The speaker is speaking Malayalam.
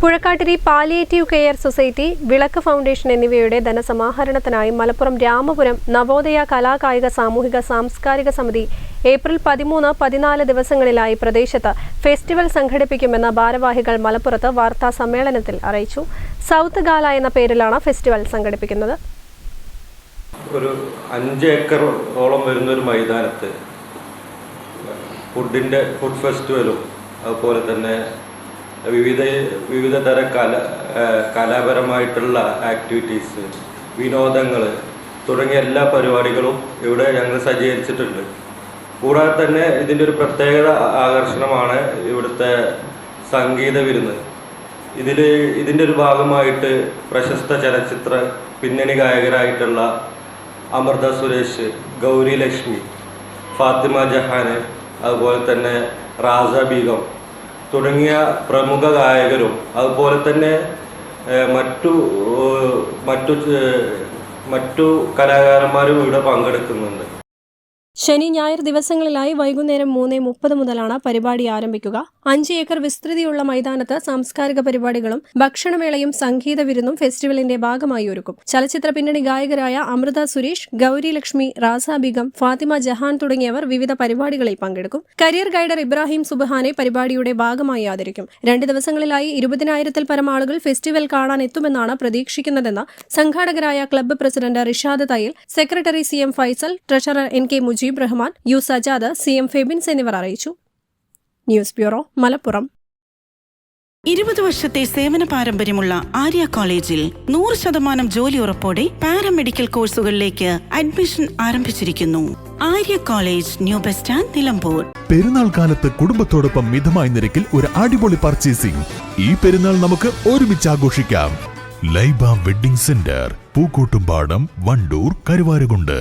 Puzhakkattiri palliative care society Vilakku foundation എന്നിവയുടെ ധനസമാഹരണത്തിനായി മലപ്പുറം രാമപുരം നവോദയ കലാകായിക സാമൂഹിക സാംസ്കാരിക സമിതി ഏപ്രിൽ പതിമൂന്ന് പതിനാല് ദിവസങ്ങളിലായി പ്രദേശത്ത് ഫെസ്റ്റിവൽ സംഘടിപ്പിക്കുമെന്ന് ഭാരവാഹികൾ മലപ്പുറത്ത് വാർത്താ സമ്മേളനത്തിൽ അറിയിച്ചു. സൗത്ത് ഗാല എന്ന പേരിലാണ് ഫെസ്റ്റിവൽ സംഘടിപ്പിക്കുന്നത്. ഒരു അഞ്ച് ഏക്കറോളം വരുന്ന ഒരു മൈതാനത്ത് ഫുഡിന്റെ ഫുഡ് ഫെസ്റ്റിവലും അതുപോലെ തന്നെ വിവിധ വിവിധ തര കല കലാപരമായിട്ടുള്ള ആക്ടിവിറ്റീസ് വിനോദങ്ങൾ തുടങ്ങിയ എല്ലാ പരിപാടികളും ഇവിടെ ഞങ്ങൾ സജ്ജീകരിച്ചിട്ടുണ്ട്. കൂടാതെ തന്നെ ഇതിന്റെ ഒരു പ്രത്യേകത ആകർഷണമാണ് ഇവിടുത്തെ സംഗീത വിരുന്ന്. ഇതിൽ ഇതിന്റെ ഒരു ഭാഗമായിട്ട് പ്രശസ്ത ചലച്ചിത്ര പിന്നണി ഗായകരായിട്ടുള്ള അമൃത സുരേഷ് ഗൗരി ലക്ഷ്മി ഫാത്തിമ ജഹാന് അതുപോലെ തന്നെ റാസ ബീഗം തുടങ്ങിയ പ്രമുഖ ഗായകരും അതുപോലെ തന്നെ മറ്റു മറ്റു മറ്റു കലാകാരന്മാരും ഇവിടെ പങ്കെടുക്കുന്നുണ്ട്. ശനി ഞായർ ദിവസങ്ങളിലായി വൈകുന്നേരം മൂന്ന് മുപ്പത് മുതലാണ് പരിപാടി ആരംഭിക്കുക. അഞ്ച് ഏക്കർ വിസ്തൃതിയുള്ള മൈതാനത്ത് സാംസ്കാരിക പരിപാടികളും ഭക്ഷണമേളയും സംഗീത വിരുന്നും ഫെസ്റ്റിവലിന്റെ ഭാഗമായി ഒരുക്കും. ചലച്ചിത്ര പിന്നണി ഗായകരായ അമൃത സുരേഷ് ഗൗരി ലക്ഷ്മി റാസ ഫാത്തിമ ജഹാൻ തുടങ്ങിയവർ വിവിധ പരിപാടികളിൽ പങ്കെടുക്കും. കരിയർ ഗൈഡർ ഇബ്രാഹിം സുബഹാനെ പരിപാടിയുടെ ഭാഗമായി ആദരിക്കും. രണ്ട് ദിവസങ്ങളിലായി ഇരുപതിനായിരത്തിൽ പരം ആളുകൾ ഫെസ്റ്റിവൽ കാണാൻ എത്തുമെന്നാണ് പ്രതീക്ഷിക്കുന്നതെന്ന് സംഘാടകരായ club president Rishad Thayyil secretary C M Faisal treasurer N K Mujeeb Rahman U Sajad C M Febins എന്നിവർ അറിയിച്ചു. News bureau Malappuram. ഇരുപത് വർഷത്തെ സേവന പാരമ്പര്യമുള്ള ആര്യ കോളേജിൽ നൂറ് ശതമാനം ജോലി ഉറപ്പോടെ പാരാമെഡിക്കൽ കോഴ്സുകളിലേക്ക് അഡ്മിഷൻ ആരംഭിച്ചിരിക്കുന്നു. Arya college new bus stand Nilambur. Perunnal കാലത്ത് കുടുംബത്തോടൊപ്പം മിതമായ നിരക്കിൽ ഒരു അടിപൊളി പർച്ചേസിംഗ്. ഈ പെരുന്നാൾ നമുക്ക് ഒരുമിച്ച് ആഘോഷിക്കാം. Laiba wedding centre Pookkottumpadam Wandoor Karuvarakundu.